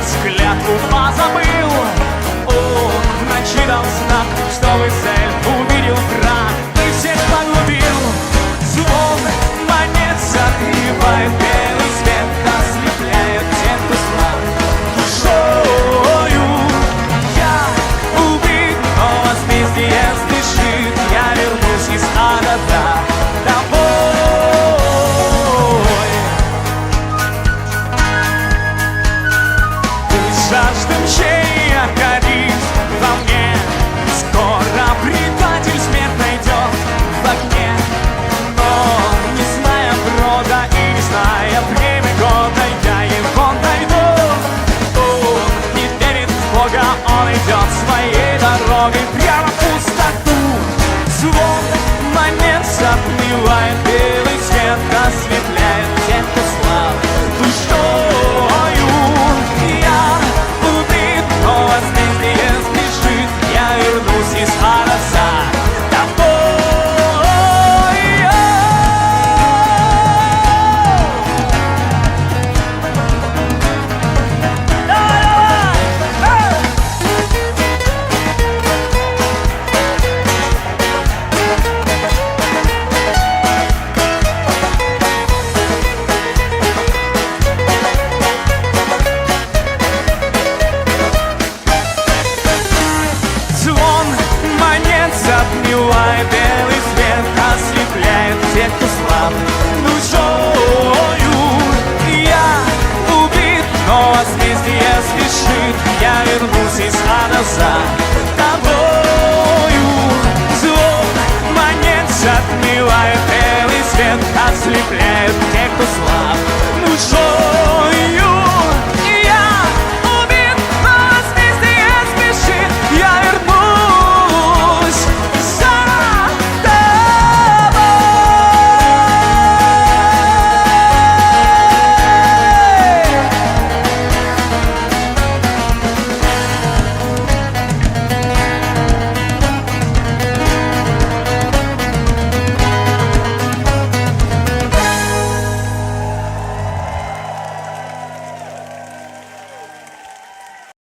ask затмевая белый свет, ослепляет всех, кто слаб ну, душою. Я убит, но возмездие спешит, я вернусь из ада за тобою. Звук монет затмевает белый свет, ослепляет тех, кто слаб ну, душою.